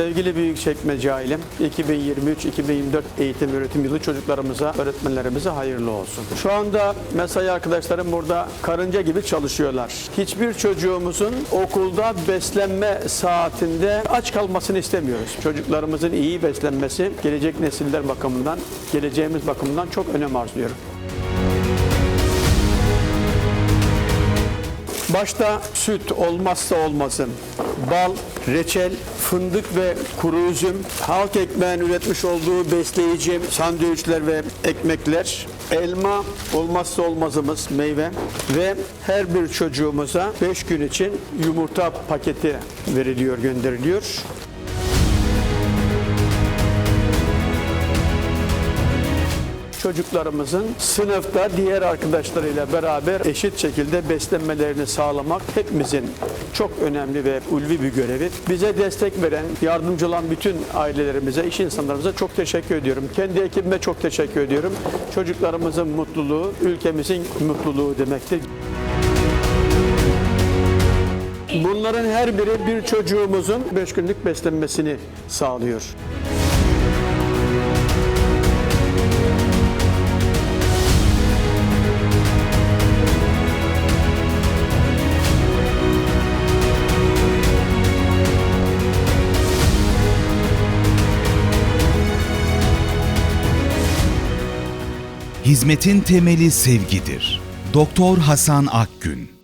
Sevgili Büyükçekmece ailem, 2023-2024 eğitim öğretim yılı çocuklarımıza, öğretmenlerimize hayırlı olsun. Şu anda mesai arkadaşlarım burada karınca gibi çalışıyorlar. Hiçbir çocuğumuzun okulda beslenme saatinde aç kalmasını istemiyoruz. Çocuklarımızın iyi beslenmesi gelecek nesiller bakımından, geleceğimiz bakımından çok önem arz ediyor. Başta süt olmazsa olmazım. Bal, reçel, fındık ve kuru üzüm, halk ekmeğin üretmiş olduğu besleyici sandviçler ve ekmekler, elma olmazsa olmazımız meyve ve her bir çocuğumuza 5 gün için yumurta paketi veriliyor, gönderiliyor. Çocuklarımızın sınıfta diğer arkadaşlarıyla beraber eşit şekilde beslenmelerini sağlamak hepimizin çok önemli ve ulvi bir görevi. Bize destek veren, yardımcı olan bütün ailelerimize, iş insanlarımıza çok teşekkür ediyorum. Kendi ekibime çok teşekkür ediyorum. Çocuklarımızın mutluluğu, ülkemizin mutluluğu demektir. Bunların her biri bir çocuğumuzun 5 günlük beslenmesini sağlıyor. Hizmetin temeli sevgidir. Doktor Hasan Akgün